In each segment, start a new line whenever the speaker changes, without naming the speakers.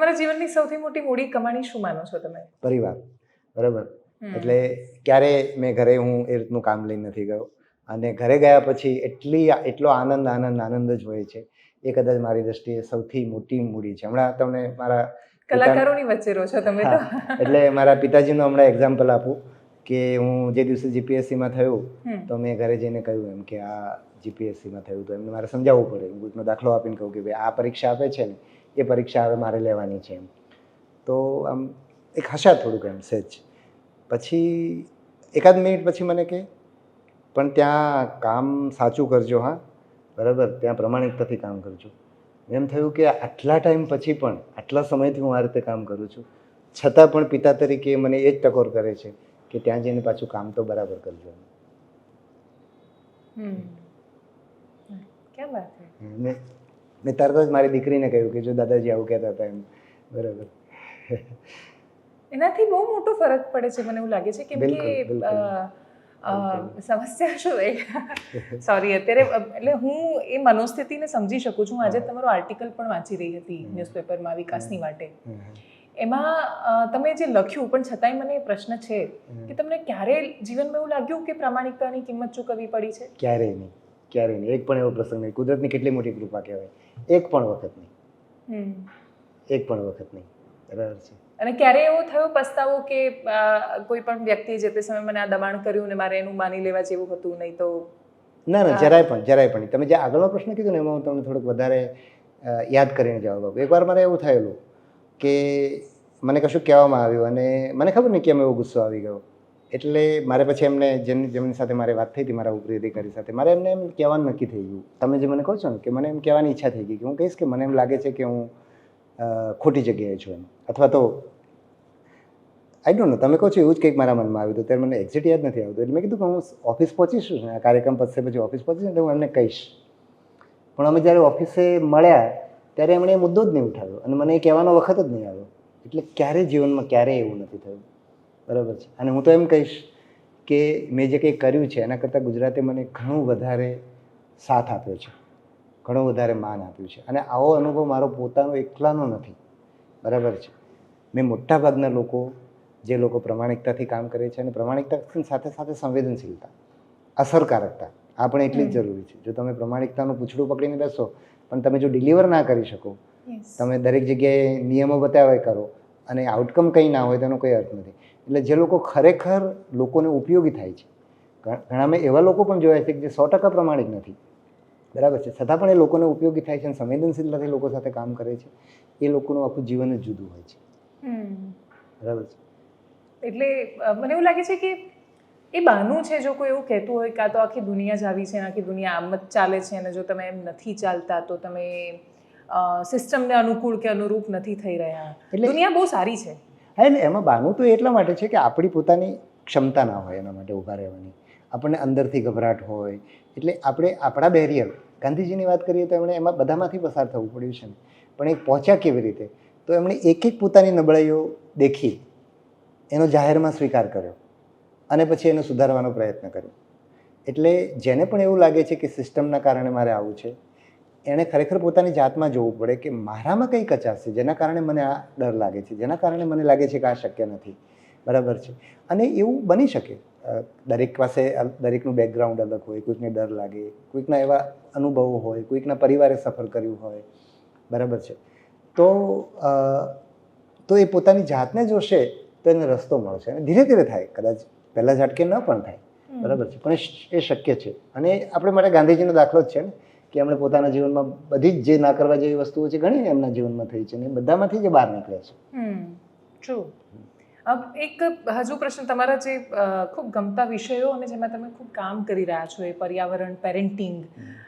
તમારા જીવનની સૌથી મોટી મૂડી કમાણી શું માનો છો તમે?
પરિવાર. બરાબર? એટલે ક્યારે મેં ઘરે હું એ રીતનું કામ લઈને નથી ગયો. અને ઘરે ગયા પછી એટલી એટલો આનંદ આનંદ આનંદ જ હોય છે. એ કદાચ મારી દ્રષ્ટિએ સૌથી મોટી મૂડી છે. હમણાં તમને મારા
કલાકારોની વચ્ચે રહો છો તમે તો.
એટલે મારા પિતાજીનું હમણાં એક્ઝામ્પલ આપું કે હું જે દિવસે જીપીએસસીમાં થયું તો મેં ઘરે જઈને કહ્યું એમ કે આ જીપીએસસીમાં થયું તો એમને મારે સમજાવવું પડે. હું દાખલો આપીને કહું કે ભાઈ આ પરીક્ષા આપે છે ને એ પરીક્ષા હવે મારે લેવાની છે એમ. તો આમ એક હશા થોડુંક એમ સહેજ. પછી એકાદ મિનિટ પછી મને કે પણ ત્યાં કામ સાચું કરજો હા. બરાબર ત્યાં પ્રમાણિકતાથી કામ કરજો. એમ થયું કે આટલા ટાઈમ પછી પણ આટલા સમયથી હું આ રીતે કામ કરું છું. છતાં પણ પિતા તરીકે મને એ જ ટકોર કરે છે કે ત્યાં જઈને પાછું કામ તો બરાબર કરજો.
હમ. ક્યાં વાત
મેં તરત જ મારી દીકરીને કહ્યું કે જો દાદાજી આવું કહેતા હતા એમ. બરાબર.
એનાથી બહુ મોટો ફરક પડે છે મને એવું લાગે છે કેમ કે. સમસ્યા શું સોરી અત્યારે એટલે હું એ મનોસ્થિતિને સમજી શકું છું. આજે તમારો આર્ટિકલ પણ વાંચી રહી હતી ન્યૂઝપેપરમાં વિકાસની માટે. એમાં તમે જે લખ્યું પણ છતાંય મને એ પ્રશ્ન છે કે તમને ક્યારે જીવનમાં એવું લાગ્યું કે પ્રામાણિકતાની કિંમત ચૂકવવી પડી છે?
ક્યારેય નહીં. ક્યારેય નહીં. એક પણ એવો પ્રસંગ નહીં. કુદરતની કેટલી મોટી કૃપા કહેવાય. એક પણ વખત નહીં. એક પણ વખત નહીં. બરાબર છે.
અને ક્યારે એવો થયો પસ્તાવો કે કોઈ પણ વ્યક્તિ જે તે સમયે મને આ દબાણ કર્યું ને મારે એનું માની લેવા જેવું હતું નહીં તો?
ના ના જરાય પણ જરાય પણ તમે જે આગળનો પ્રશ્ન કીધો ને એમાં હું તમને થોડુંક વધારે યાદ કરીને જવાબ આપું. એકવાર મારે એવું થયેલું કે મને કશું કહેવામાં આવ્યું અને મને ખબર નહીં કેમ એવો ગુસ્સો આવી ગયો. એટલે મારે પછી એમને જેમની જેમની સાથે મારે વાત થઈ હતી, મારા ઉપરી અધિકારી સાથે, મારે એમને એમ કહેવાનું નક્કી થઈ ગયું. તમે જે મને કહો છો ને કે મને એમ કહેવાની ઈચ્છા થઈ ગઈ કે હું કહીશ કે મને એમ લાગે છે કે હું ખોટી જગ્યાએ છું એમ. અથવા તો આઈ ડોન્ટ નો તમે કહો છો એવું જ કંઈક મારા મનમાં આવ્યું હતું, ત્યારે મને એક્ઝેક્ટ યાદ નથી આવતું. એટલે મેં કીધું કે હું ઓફિસ પહોંચીશું ને, આ કાર્યક્રમ પતશે પછી ઓફિસ પહોંચીશ એટલે હું એમને કહીશ. પણ અમે જ્યારે ઓફિસે મળ્યા, ત્યારે એમણે એ મુદ્દો જ નહીં ઉઠાવ્યો. અને મને એ કહેવાનો વખત જ નહીં આવ્યો. એટલે ક્યારેય જીવનમાં ક્યારેય એવું નથી થયું? બરાબર છે. અને હું તો એમ કહીશ કે મેં જે કંઈ કર્યું છે એના કરતાં ગુજરાતે મને ઘણું વધારે સાથ આપ્યો છે. ઘણું વધારે માન આપ્યું છે. અને આવો અનુભવ મારો પોતાનો એકલાનો નથી. બરાબર છે. મેં મોટાભાગના લોકો જે લોકો પ્રમાણિકતાથી કામ કરે છે અને પ્રમાણિકતા સાથે સાથે સંવેદનશીલતા અસરકારકતા આ પણ એટલી જ જરૂરી છે. જો તમે પ્રમાણિકતાનું પૂછડું પકડીને બેસો પણ તમે જો ડિલિવર ના કરી શકો તમે દરેક જગ્યાએ નિયમો બતાવ્યા કરો અને આઉટકમ કંઈ ના હોય તેનો કોઈ અર્થ નથી. એટલે જે લોકો ખરેખર લોકોને ઉપયોગી થાય છે. ઘણા મેં એવા લોકો પણ જોયા છે કે જે સો ટકા પ્રમાણિક નથી. બરાબર છે? છતાં પણ એ લોકોને ઉપયોગી થાય છે અને સંવેદનશીલતાથી લોકો સાથે કામ કરે છે. એ લોકોનું આખું જીવન જ જુદું હોય છે.
હમ.
બરાબર છે?
એટલે મને એવું લાગે છે કે એ બહાનું છે જો કોઈ એવું કહેતું હોય કાં તો આખી દુનિયા જ આવી છે અને આખી દુનિયા આમ જ ચાલે છે અને જો તમે એમ નથી ચાલતા તો તમે સિસ્ટમને અનુકૂળ કે અનુરૂપ નથી થઈ રહ્યા.
એટલે-
દુનિયા બહુ સારી છે.
હા, એટલે એમાં બાનું તો એટલા માટે છે કે આપણી પોતાની ક્ષમતા ના હોય એના માટે ઊભા રહેવાની. આપણને અંદરથી ગભરાટ હોય. એટલે આપણે આપણા બેરિયર ગાંધીજીની વાત કરીએ તો એમણે એમાં બધામાંથી પસાર થવું પડ્યું છે ને. પણ એ પહોંચ્યા કેવી રીતે? તો એમણે એક એક પોતાની નબળાઈઓ દેખી, એનો જાહેરમાં સ્વીકાર કર્યો અને પછી એને સુધારવાનો પ્રયત્ન કર્યો. એટલે જેને પણ એવું લાગે છે કે સિસ્ટમના કારણે મારે આવું છે એણે ખરેખર પોતાની જાતમાં જોવું પડે કે મારામાં કઈ કચાશ છે જેના કારણે મને આ ડર લાગે છે જેના કારણે મને લાગે છે કે આ શક્ય નથી. બરાબર છે? અને એવું બની શકે. દરેક પાસે દરેકનું બેકગ્રાઉન્ડ અલગ હોય કોઈકને ડર લાગે કોઈકના એવા અનુભવો હોય કોઈકના પરિવારે સફર કર્યું હોય. બરાબર છે? તો તો એ પોતાની જાતને જોશે તો એને રસ્તો મળશે અને ધીરે ધીરે થાય. કદાચ પહેલાં ઝાટકે ન પણ થાય. બરાબર છે? પણ એ શક્ય છે. અને આપણે માટે ગાંધીજીનો દાખલો જ છે ને. કે એમણે પોતાના જીવનમાં બધી જ જે ના કરવા જેવી વસ્તુઓ છે ઘણી એમના જીવનમાં થઈ છે અને બધામાંથી જે બહાર નીકળ્યા છે.
ટ્રુ એક હજુ પ્રશ્ન તમારા જે ખૂબ ગમતા વિષયો અને જેમાં તમે ખૂબ કામ કરી રહ્યા છો એ પર્યાવરણ પેરેન્ટિંગ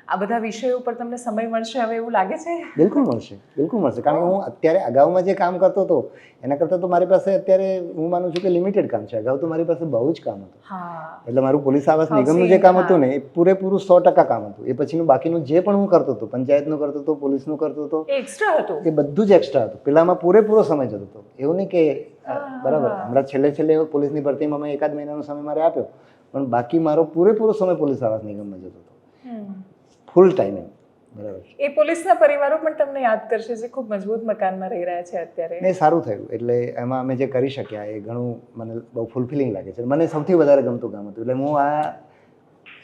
આ બધા વિષયો પર તમને સમય મળશે હવે એવું લાગે છે?
બિલકુલ મળશે બિલકુલ મળશે. કારણ કે હું અત્યારે અગાઉમાં જે કામ કરતો હતો એના કરતાં તો મારી પાસે અત્યારે હું માનું છું કે લિમિટેડ કામ છે. અગાઉ તો મારી પાસે બહુ જ કામ હતું.
હા.
એટલે મારું પોલીસ આવાસ નિગમનું જે કામ હતું ને એ પૂરેપૂરું સો ટકા કામ હતું. એ પછીનું બાકીનું જે પણ હું કરતો હતો પંચાયતનું કરતો હતો પોલીસનું કરતો હતો
એ એક્સ્ટ્રા હતું?
એ બધું જ એક્સ્ટ્રા હતું. પેલામાં પૂરેપૂરો સમય જતો હતો. એવું નહીં કે. બરાબર. હમણાં છેલ્લે છેલ્લે પોલીસની ભરતીમાં મેં એકાદ મહિનાનો સમય મારે આપ્યો. પણ બાકી મારો પૂરેપૂરો સમય પોલીસ આવાસ નિગમમાં જતો હતો.
ફૂલ
ફૂલ એમ. બરાબર.
એ પોલીસના પરિવારો પણ તમને યાદ કરશે જે ખૂબ મજબૂત મકાનમાં રહી રહ્યા છે અત્યારે.
ને સારું થયું. એટલે એમાં અમે જે કરી શક્યા એ ઘણું મને બહુ ફૂલફિલિંગ લાગે છે. મને સૌથી વધારે ગમતું કામ હતું. એટલે હું આ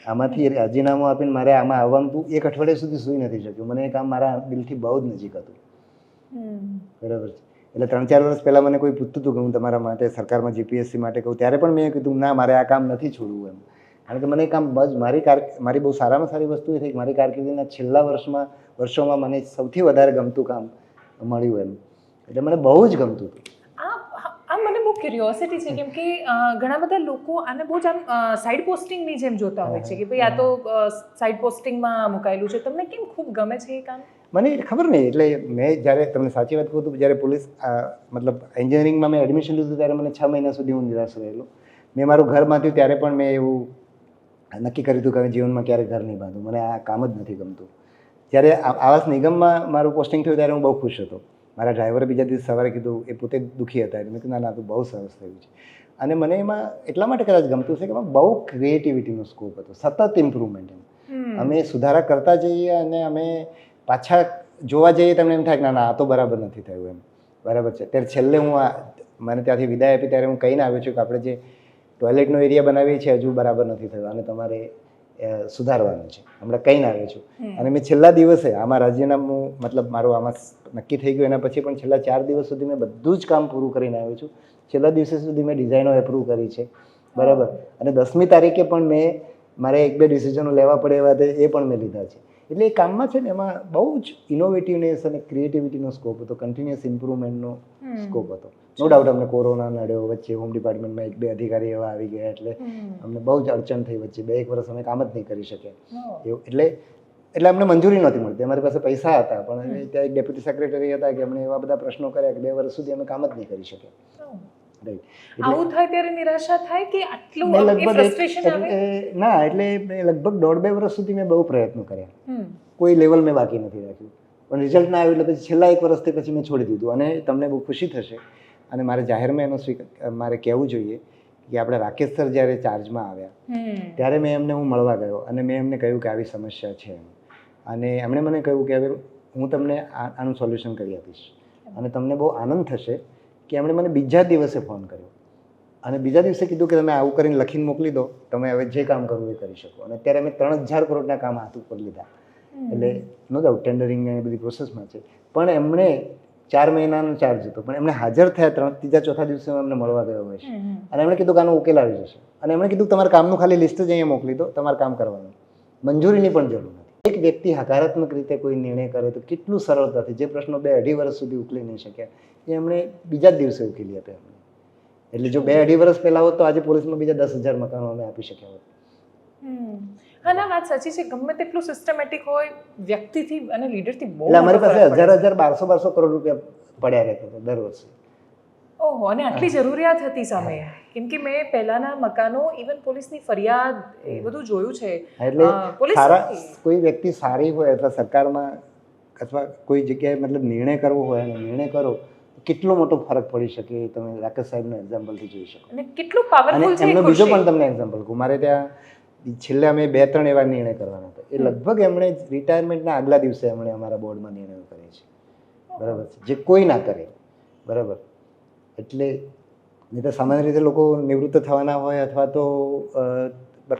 આમાંથી રાજીનામું આપીને મારે આમાં આવવાનું તું એક અઠવાડિયા સુધી સૂઈ નથી શક્યું. મને એ કામ મારા દિલથી બહુ જ નજીક હતું. બરાબર છે. એટલે ત્રણ ચાર વર્ષ પહેલાં મને કોઈ પૂછતું હતું કે હું તમારા માટે સરકારમાં જીપીએસસી માટે કહું, ત્યારે પણ મેં કીધું, ના, મારે આ કામ નથી છોડવું એમ. કારણ કે મને કામ બસ મારી કાર, મારી બહુ સારામાં સારી વસ્તુ એ થઈ મારી કારકિર્દીના છેલ્લા વર્ષમાં, વર્ષોમાં મને સૌથી વધારે ગમતું કામ મળ્યું એમ. એટલે મને બહુ જ ગમતું હતું.
ક્યુરિયોસિટી છે કેમ કે ઘણા બધા લોકો આને બહુ જ આમ સાઈડ પોસ્ટિંગની જેમ જોતા હોય છે કે ભાઈ આ તો સાઈડ પોસ્ટિંગમાં મુકાયેલું છે. તમને કેમ ખૂબ ગમે છે એ કામ?
મને ખબર નહીં, એટલે મેં જ્યારે તમને સાચી વાત કહું તો જ્યારે પોલીસ મતલબ એન્જિનિયરિંગમાં મેં એડમિશન લીધું ત્યારે મને છ મહિના સુધી હું નિરાશ રહેલો. મેં મારું ઘર બાંધ્યું ત્યારે પણ મેં એવું નક્કી કર્યું હતું કે જીવનમાં ક્યારેય ઘર નહીં બાંધું. મને આ કામ જ નથી ગમતું. જ્યારે આવાસ નિગમમાં મારું પોસ્ટિંગ થયું ત્યારે હું બહુ ખુશ હતો. મારા ડ્રાઈવરે બીજા દિવસ સવારે કીધું એ પોતે દુઃખી હતા. એટલે મેં કીધું ના ના તો બહુ સરસ થયું છે. અને મને એમાં એટલા માટે કદાચ ગમતું છે કે એમાં બહુ ક્રિએટિવિટીનો સ્કોપ હતો સતત ઇમ્પ્રુવમેન્ટ એમ. અમે સુધારા કરતા જઈએ અને અમે પાછા જોવા જઈએ તમને એમ થાય કે ના ના આ તો બરાબર નથી થયું એમ. બરાબર છે. ત્યારે છેલ્લે હું આ મને ત્યાંથી વિદાય આપી ત્યારે હું કહીને આવ્યો છું કે આપણે જે ટોયલેટનો એરિયા બનાવીએ છીએ હજુ બરાબર નથી થયું. અને તમારે સુધારવાનું છે. હમણાં કહીને આવ્યો છું. અને મેં છેલ્લા દિવસે આમાં રાજીનામું મતલબ મારું આમાં નક્કી થઈ ગયું એના પછી પણ છેલ્લા ચાર દિવસ સુધી મેં બધું જ કામ પૂરું કરીને આવ્યો છું. છેલ્લા દિવસે સુધી મેં ડિઝાઇનો એપ્રૂવ કરી છે. બરાબર. અને દસમી તારીખે પણ મેં મારે એક બે ડિસિઝનો લેવા પડે એવા તે એ પણ મેં લીધા છે. એટલે એ કામમાં છે ને એમાં બહુ જ ઇનોવેટિવનેસ અને ક્રિએટિવિટીનો સ્કોપ હતો કન્ટિન્યુઅસ ઇમ્પ્રુવમેન્ટનો સ્કોપ હતો. નો ડાઉટ અમને કોરોના નડ્યો વચ્ચે હોમ ડિપાર્ટમેન્ટમાં એક બે અધિકારી એવા આવી ગયા એટલે અમને બહુ જ અડચણ થઈ વચ્ચે. બે એક વર્ષ અમે કામ જ નહીં કરી શક્યા. એવું એટલે એટલે અમને મંજૂરી નહોતી મળતી. અમારી પાસે પૈસા હતા પણ ત્યાં એક ડેપ્યુટી સેક્રેટરી હતા કે અમને એવા બધા પ્રશ્નો કર્યા કે બે વર્ષ સુધી અમે કામ જ નહીં કરી શક્યા. રાઈટ
આવું થાય ત્યારે નિરાશા થાય કે આટલું ફ્રસ્ટ્રેશન આવે?
ના એટલે મેં લગભગ દોઢ બે વર્ષ સુધી મેં બહુ પ્રયત્નો કર્યા. કોઈ લેવલ મેં બાકી નથી રાખ્યું. પણ રિઝલ્ટ ના આવ્યું એટલે પછી છેલ્લા એક વર્ષથી પછી મેં છોડી દીધું. અને તમને બહુ ખુશી થશે. અને મારે જાહેરમાં એનો સ્વીકાર મારે કહેવું જોઈએ કે આપણે રાકેશ સર જ્યારે ચાર્જમાં આવ્યા ત્યારે મેં એમને હું મળવા ગયો અને મેં એમને કહ્યું કે આવી સમસ્યા છે. એમ અને એમણે મને કહ્યું કે હવે હું તમને આનું સોલ્યુશન કરી આપીશ. અને તમને બહુ આનંદ થશે કે એમણે મને બીજા દિવસે ફોન કર્યો. અને બીજા દિવસે કીધું કે તમે આવું કરીને લખીને મોકલી દો તમે હવે જે કામ કરવું એ કરી શકો. અને અત્યારે અમે ત્રણ હજાર કરોડના કામ હાથ ઉપર લીધા. એટલે નો ડાઉટ ટેન્ડરિંગ એ બધી પ્રોસેસમાં છે. પણ એમણે ચાર મહિનાનો ચાર્જ હતો. પણ એમણે હાજર થયા ત્રણ ત્રીજા ચોથા દિવસે એમને મળવા ગયો હોય છે. અને એમણે કીધું કે આનો ઉકેલ આવી જશે. અને એમણે કીધું તમારા કામનું ખાલી લિસ્ટ જ અહીંયા મોકલી દો. તમારે કામ કરવાનું. મંજૂરીની પણ જરૂર એક વ્યક્તિ હકારાત્મક રીતે કોઈ નિર્ણય કરે તો કેટલું સરળતાથી જે પ્રશ્નો બે અઢી વર્ષ સુધી ઉકેલી નહીં શક્યા એ એમણે બીજા જ દિવસે ઉકેલી આપ્યા અમને એટલે જો બે અઢી વર્ષ પહેલા હોત તો આજે પોલીસમાં બીજા દસ હજાર મકાનો અમે આપી શક્યા હોત.
હા ના વાત સાચી છે. ગમે તેટલું સિસ્ટમેટિક હોય વ્યક્તિથી અને લીડરથી બહુ
અમારી પાસે હજાર હજાર બારસો બારસો કરોડ રૂપિયા પડ્યા રહેતા હતા દર વર્ષે.
ઓહો અને આટલી જરૂરિયાત હતી સામે. કેમ કે મેં પહેલાના મકાનો ઇવન પોલીસની ફરિયાદ એ બધું જોયું છે.
એટલે
પોલીસ
સારા કોઈ વ્યક્તિ સારી હોય અથવા સરકારમાં અથવા કોઈ જગ્યાએ મતલબ નિર્ણય કરવો હોય અને નિર્ણય કરો કેટલો મોટો ફરક પડી શકે તમે રાકેશ સાહેબના એક્ઝામ્પલથી જોઈ શકો.
અને કેટલું પાવરફુલ છે
એમનો બીજો પણ તમને એક્ઝામ્પલ કહું. મારે ત્યાં છેલ્લે અમે બે ત્રણ એવા નિર્ણય કરવાના હતા. એ લગભગ એમણે રિટાયરમેન્ટના આગલા દિવસે એમણે અમારા બોર્ડમાં નિર્ણયો કરે છે. બરાબર છે. જે કોઈ ના કરે. બરાબર. એટલે નહીં તો સામાન્ય રીતે લોકો નિવૃત્ત થવાના હોય અથવા તો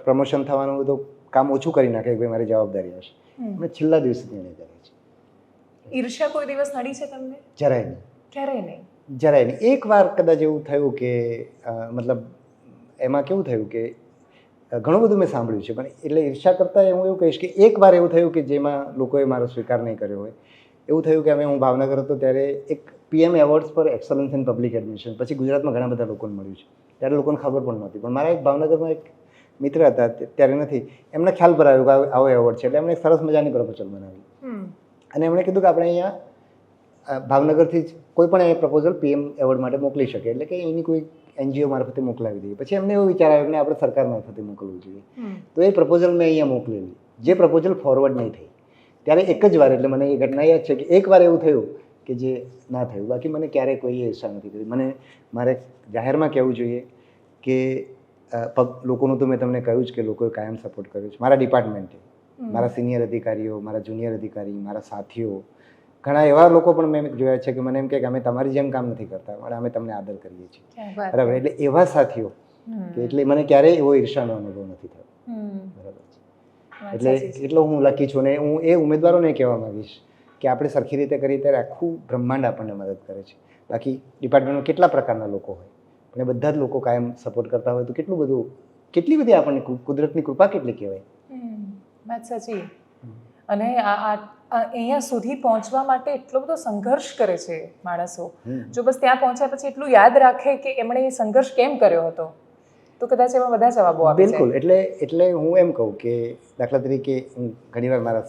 પ્રમોશન થવાનું હોય તો કામ ઓછું કરી નાખે કે ભાઈ મારી જવાબદારી હશે.
હમ.
છેલ્લા દિવસે નિર્ણય કરે છે
ઈર્ષ્યા કોઈ દિવસ નડી છે તમને?
જરાય નહીં.
ક્યારેય નહીં.
જરાય નહીં. એક વાર કદાચ એવું થયું કે મતલબ એમાં કેવું થયું કે ઘણું બધું મેં સાંભળ્યું છે પણ એટલે ઈર્ષા કરતાં હું એવું કહીશ કે એક વાર એવું થયું કે જેમાં લોકોએ મારો સ્વીકાર નહીં કર્યો હોય. એવું થયું કે અમે હું ભાવનગર હતો ત્યારે એક પીએમ એવોર્ડ્સ પર એક્સલન્સ ઇન પબ્લિક એડમિશન પછી ગુજરાતમાં ઘણા બધા લોકોને મળ્યું છે. ત્યારે લોકોને ખબર પણ નહોતી. પણ મારા એક ભાવનગરમાં એક મિત્ર હતા ત્યારે નથી એમને ખ્યાલ પર આવ્યો કે આવો- આવો એવોર્ડ છે. એટલે એમણે સરસ મજાની પ્રપોઝલ બનાવી. અને એમણે કીધું કે આપણે અહીંયા ભાવનગરથી જ કોઈ પણ એ પ્રપોઝલ પીએમ એવોર્ડ માટે મોકલી શકે. એટલે કે એની કોઈ એનજીઓ મારફતે મોકલાવી દઈએ. પછી એમને એવો વિચાર આવ્યો કે આપણે સરકાર મારફતે મોકલવું જોઈએ. તો એ પ્રપોઝલ મેં અહીંયા મોકલેલી. જે પ્રપોઝલ ફોરવર્ડ નહીં થઈ. ત્યારે એક જ વાર એટલે મને એ ઘટના યાદ છે કે એક વાર એવું થયું કે જે ના થયું. બાકી મને ક્યારેય કોઈએ ઈર્ષા નથી કરી મને મારે જાહેરમાં કહેવું જોઈએ કે પગ લોકોનું તો મેં તમને કહ્યું જ કે લોકોએ કાયમ સપોર્ટ કર્યો છે. મારા ડિપાર્ટમેન્ટે મારા સિનિયર અધિકારીઓ મારા જુનિયર અધિકારી મારા સાથીઓ. ઘણા એવા લોકો પણ મેં જોયા છે કે મને એમ કે અમે તમારી જેમ કામ નથી કરતા પણ અમે તમને આદર કરીએ છીએ. બરાબર. એટલે એવા સાથીઓ કે એટલે મને ક્યારેય એવો ઈર્ષાનો અનુભવ નથી થયો. બરાબર એટલે એટલો હું લકી છું ને હું એ ઉમેદવારોને કહેવા માંગીશ કે આપણે સરખી રીતે કરીએ ત્યારે આખું બ્રહ્માંડ આપણને મદદ કરે છે. બાકી ડિપાર્ટમેન્ટમાં કેટલા પ્રકારના લોકો હોય? પણ એ બધા જ લોકો કાયમ સપોર્ટ કરતા હોય તો કેટલું બધું કેટલી બધી આપણને કુદરતની કૃપા કેટલી કહેવાય.
વાત સાચી. અને આ આ આ અહીંયા સુધી પહોંચવા માટે એટલો બધો સંઘર્ષ કરે છે માણસો. જો બસ ત્યાં પહોંચ્યા પછી એટલું યાદ રાખે કે એમણે એ સંઘર્ષ કેમ કર્યો હતો? તો કદાચ એમાં બધા જવાબો આપી
બિલકુલ. એટલે એટલે હું એમ કહું કે દાખલા તરીકે હું ઘણીવાર મારા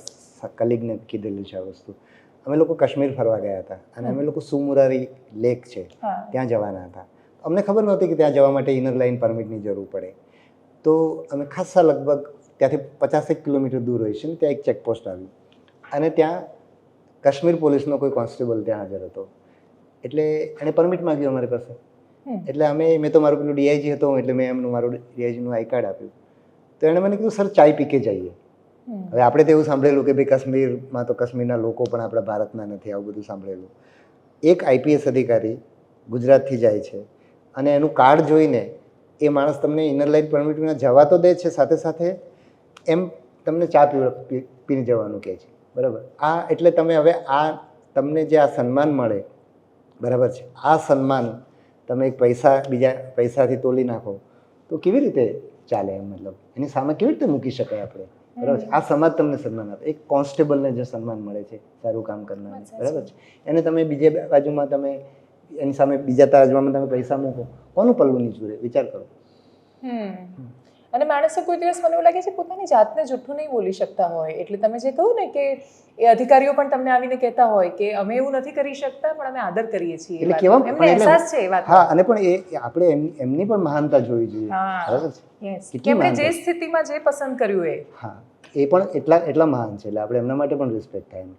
કલીગને કીધેલું છે આ વસ્તુ. અમે લોકો કાશ્મીર ફરવા ગયા હતા અને અમે લોકો સુમુરારી લેક છે ત્યાં જવાના હતા. અમને ખબર નહોતી કે ત્યાં જવા માટે ઇનર લાઇન પરમિટની જરૂર પડે. તો અમે ખાસા લગભગ ત્યાંથી પચાસેક કિલોમીટર દૂર હોય છે ને ત્યાં એક ચેકપોસ્ટ આવી અને ત્યાં કાશ્મીર પોલીસનો કોઈ કોન્સ્ટેબલ ત્યાં હાજર હતો. એટલે એણે પરમિટ માંગ્યું અમારી પાસે. એટલે અમે મેં તો મારું પેલું ડીઆઈજી હતો એટલે મેં એમનું મારું ડીઆઈજીનું આઈ કાર્ડ આપ્યું. તો એણે મને કીધું સર ચાય પી કે જઈએ. હવે આપણે તો એવું સાંભળેલું કે ભાઈ કાશ્મીરમાં તો કાશ્મીરના લોકો પણ આપણા ભારતના નથી, આવું બધું સાંભળેલું. એક આઈપીએસ અધિકારી ગુજરાતથી જાય છે અને એનું કાર્ડ જોઈને એ માણસ તમને ઇનર લાઇન પરમિટ વિના જવા તો દે છે, સાથે સાથે એમ તમને ચા પીવ પીને જવાનું કહે છે. બરાબર? આ એટલે તમે હવે આ તમને જે આ સન્માન મળે, બરાબર છે? આ સન્માન તમે એક પૈસા, બીજા પૈસાથી તોલી નાખો તો કેવી રીતે ચાલે એમ મતલબ? એની સામે કેવી રીતે મૂકી શકાય આપણે? બરાબર છે. આ સમાજ તમને સન્માન આપે. એક કોન્સ્ટેબલને જે સન્માન મળે છે સારું કામ કરનાર બરાબર છે. એને તમે બીજે બાજુમાં તમે એની સામે બીજા તાજમાં તમે પૈસા મૂકો. કોનું પલ્લું નીચું રહે વિચાર કરો.
અને માણસો કોઈ દિવસ મને એવું લાગે છે પોતાની જાતને જૂઠું નહીં બોલી શકતા હોય. એટલે તમે જે કહ્યું ને કે એ અધિકારીઓ પણ તમને આવીને કહેતા હોય કે અમે એવું નથી કરી શકતા પણ અમે આદર કરીએ છીએ
એટલે. કેવા-
એમને અહેસાસ છે એ વાત
હા અને પણ એ આપણે એમની પણ મહાનતા જોવી જોઈએ. બરાબર છે.
કે જે સ્થિતિમાં જે પસંદ કર્યું એ.
હા. એ પણ એટલા એટલા મહાન છે. એટલે આપણે એમના માટે પણ રિસ્પેક્ટ થાય એમ.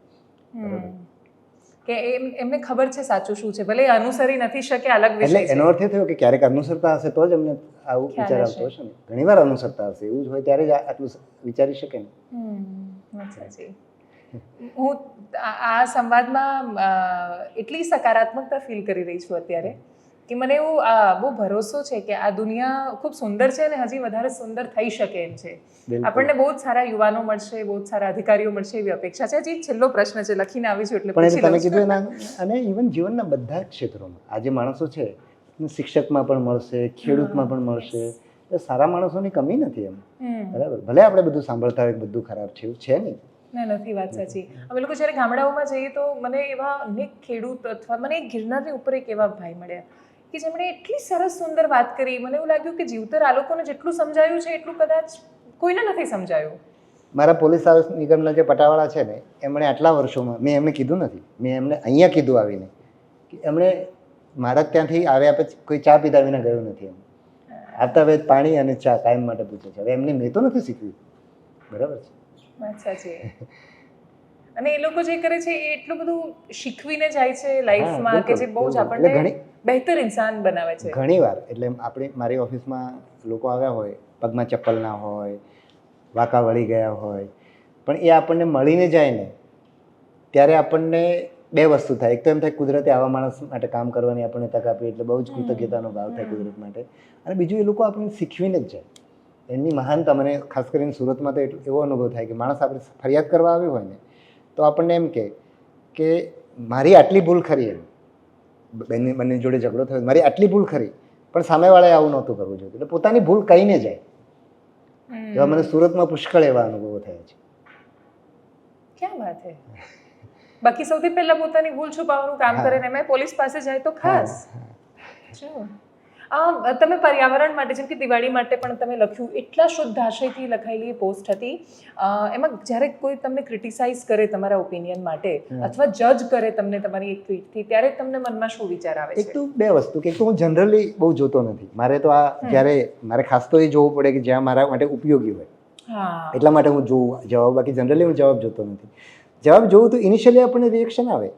કે એમ એમને ખબર છે સાચું શું છે. ભલે અનુસરી નથી શકે અલગ
એટલે એનો અર્થ એ થયો કે ક્યારેક અનુસરતા હશે તો જ એમને આવું વિચાર આવતો હશે. ને. ઘણીવાર અનુસરતા હશે. એવું જ હોય ત્યારે જ આટલું વિચારી શકે ને.
સાચી. હું આ સંવાદમાં એટલી સકારાત્મકતા ફીલ કરી રહી છું અત્યારે. કે મને એવું આ બહુ ભરોસો છે કે આ દુનિયા ખૂબ સુંદર છે અને હજી વધારે સુંદર થઈ શકે એમ છે. આપણને બહુ જ સારા યુવાનો મળશે બહુ જ સારા અધિકારીઓ મળશે એવી અપેક્ષા છે. હજી છેલ્લો પ્રશ્ન છે લખીને આવી છું એટલે
પણ તમે કીધું અને ઇવન જીવનના બધા જ ક્ષેત્રોમાં આજે માણસો છે શિક્ષકમાં પણ મળશે ખેડૂતમાં પણ મળશે એ સારા માણસોની કમી નથી એમ. બરાબર. ભલે આપણે બધું સાંભળતા હોય બધું ખરાબ છે એવું છે નહીં.
ના નથી વાત સાચી. અમે લોકો જ્યારે ગામડાઓમાં જઈએ તો મને એવા અનેક ખેડૂત અથવા મને ગિરનારની ઉપર એક એવા ભાઈ મળ્યા. કે જેમણે એટલી સરસ સુંદર વાત કરી. મને એવું લાગ્યું કે જીવતર આ લોકોને જેટલું સમજાયું છે એટલું કદાચ કોઈને નથી સમજાયું.
મારા પોલીસ હાઉસ નિગમના જે પટાવાળા છે ને એમણે આટલા વર્ષોમાં મેં એમને કીધું નથી. મેં એમને અહીંયા કીધું આવીને કે એમણે મારા ત્યાંથી આવ્યા પછી કોઈ ચા પીધા વિના ગયું નથી એમ. આવતા વેદ પાણી અને ચા કાયમ માટે પૂછે છે. હવે એમને મેં તો નથી શીખવ્યું. બરાબર છે?
સાચી. અને એ લોકો જે કરે છે એ એટલું બધું શીખવીને જાય છે લાઈફમાં કે જે બહુ જ આપણને બહેતર ઇન્સાન બનાવે છે.
ઘણી વાર એટલે આપણે મારી ઓફિસમાં લોકો આવ્યા હોય પગમાં ચપ્પલ ના હોય વાંકા વળી ગયા હોય પણ એ આપણને મળીને જાય ને ત્યારે આપણને બે વસ્તુ થાય. એક તો એમ થાય કુદરતે આવા માણસ માટે કામ કરવાની આપણને તક આપી એટલે બહુ જ કૃતજ્ઞતાનો ભાવ થાય કુદરત માટે. અને બીજું એ લોકો આપણને શીખવીને જ જાય. એમની મહાનતા મને ખાસ કરીને સુરતમાં તો એટલો એવો અનુભવ થાય કે માણસ આપણે ફરિયાદ કરવા આવ્યો હોય ને તો આપણને એમ કે કે મારી આટલી ભૂલ ખરી એમ. બંને બંને જોડે ઝઘડો થયો મારી આટલી ભૂલ ખરી પણ સામેવાળાએ આવું નહોતું કરવું જોઈએ એટલે પોતાની ભૂલ કહીને જાય. એવા મને સુરતમાં પુષ્કળ એવા અનુભવો થયા છે.
ક્યાં વાત હે? બાકી સૌથી પહેલા પોતાની ભૂલ છુપાવવાનું કામ કરે ને મેં પોલીસ પાસે જાય તો ખાસ. જો. તમે પર્યાવરણ માટે જેમ કે દિવાળી માટે પણ તમે લખ્યું એટલા શુદ્ધ આશયથી લખાયેલી પોસ્ટ હતી. એમાં જ્યારે કોઈ તમને ક્રિટિસાઇઝ કરે તમારા ઓપિનિયન માટે અથવા જજ કરે તમને તમારી એક ટ્વીટથી ત્યારે તમને મનમાં શું વિચાર આવે
એક તો બે વસ્તુ કે તો હું જનરલી બહુ જોતો નથી. મારે તો આ જ્યારે મારે ખાસ તો એ જોવું પડે કે જ્યાં મારા માટે ઉપયોગી હોય.
હા.
એટલા માટે હું જોઉં જવાબ બાકી જનરલી હું જવાબ જોતો નથી. જવાબ જોઉં તો ઇનિશિયલી આપણને રિએક્શન આવે.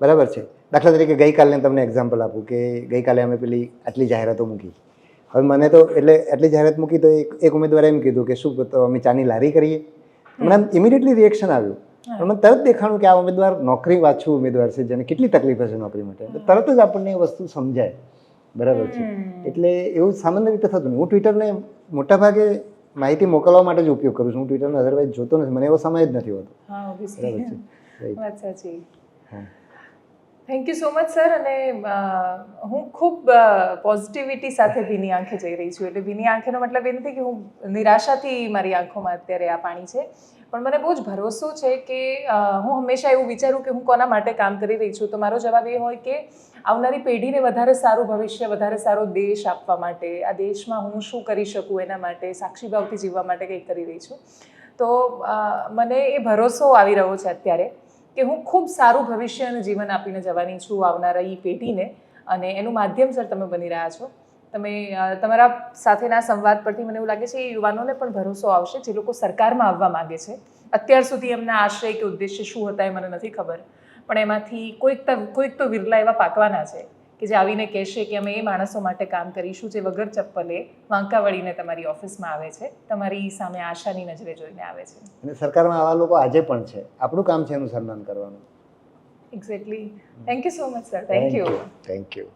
બરાબર છે. દાખલા તરીકે ગઈકાલે તમને એક્ઝામ્પલ આપું કે ગઈકાલે અમે પેલી આટલી જાહેરાતો મૂકી. હવે મને તો એટલે આટલી જાહેરાત મૂકી તો એક એક ઉમેદવારે એમ કીધું કે શું તો અમે ચાની લારી કરીએ. મને ઇમિડિયેટલી રિએક્શન આવ્યું. પણ મને તરત દેખાણું કે આ ઉમેદવાર નોકરી વાંચું ઉમેદવાર છે જેને કેટલી તકલીફ હશે નોકરી માટે. તરત જ આપણને એ વસ્તુ સમજાય. બરાબર છે. એટલે એવું સામાન્ય રીતે થતું નહીં. હું ટ્વિટરને મોટાભાગે માહિતી મોકલવા માટે જ ઉપયોગ કરું છું. હું ટ્વિટરને અધરવાઇઝ જોતો નથી. મને એવો સમય જ નથી હોતો. બરાબર છે. હા.
Thank you so much sir અને હું ખૂબ પોઝિટિવિટી સાથે ભીની આંખે જઈ રહી છું. એટલે ભીની આંખેનો મતલબ એ નથી કે હું નિરાશાથી મારી આંખોમાં અત્યારે આ પાણી છે. પણ મને બહુ જ ભરોસો છે કે હું હંમેશા એવું વિચારું કે હું કોના માટે કામ કરી રહી છું. તો મારો જવાબ એ હોય કે, આવનારી પેઢીને વધારે સારું ભવિષ્ય, વધારે સારો દેશ આપવા માટે, આ દેશમાં હું શું કરી શકું એના માટે સાક્ષીભાવથી જીવવા માટે કંઈક કરી રહી છું. તો મને એ ભરોસો આવી રહ્યો છે અત્યારે. કે હું ખૂબ સારું ભવિષ્ય અને જીવન આપીને જવાની છું આવનારા એ પેઢીને. અને એનું માધ્યમ સર તમે બની રહ્યા છો. તમે તમારા સાથેના સંવાદ પરથી મને એવું લાગે છે, એ યુવાનોને પણ ભરોસો આવશે જે લોકો સરકારમાં આવવા માગે છે. અત્યાર સુધી એમના આશય કે ઉદ્દેશ્ય શું હતા એ મને નથી ખબર. પણ એમાંથી કોઈક કોઈક તો વિરલા એવા પાકવાના છે. કે જે આવીને કહેશે કે અમે એ માણસો માટે કામ કરીશું જે વગર ચપ્પલે વાંકા વળીને તમારી ઓફિસમાં આવે છે તમારી સામે આશાની નજરે જોઈને આવે છે.
અને સરકારમાં આવા લોકો આજે પણ છે. આપણું કામ છે એનું સન્માન કરવાનું
exactly thank you so much sir thank you
thank you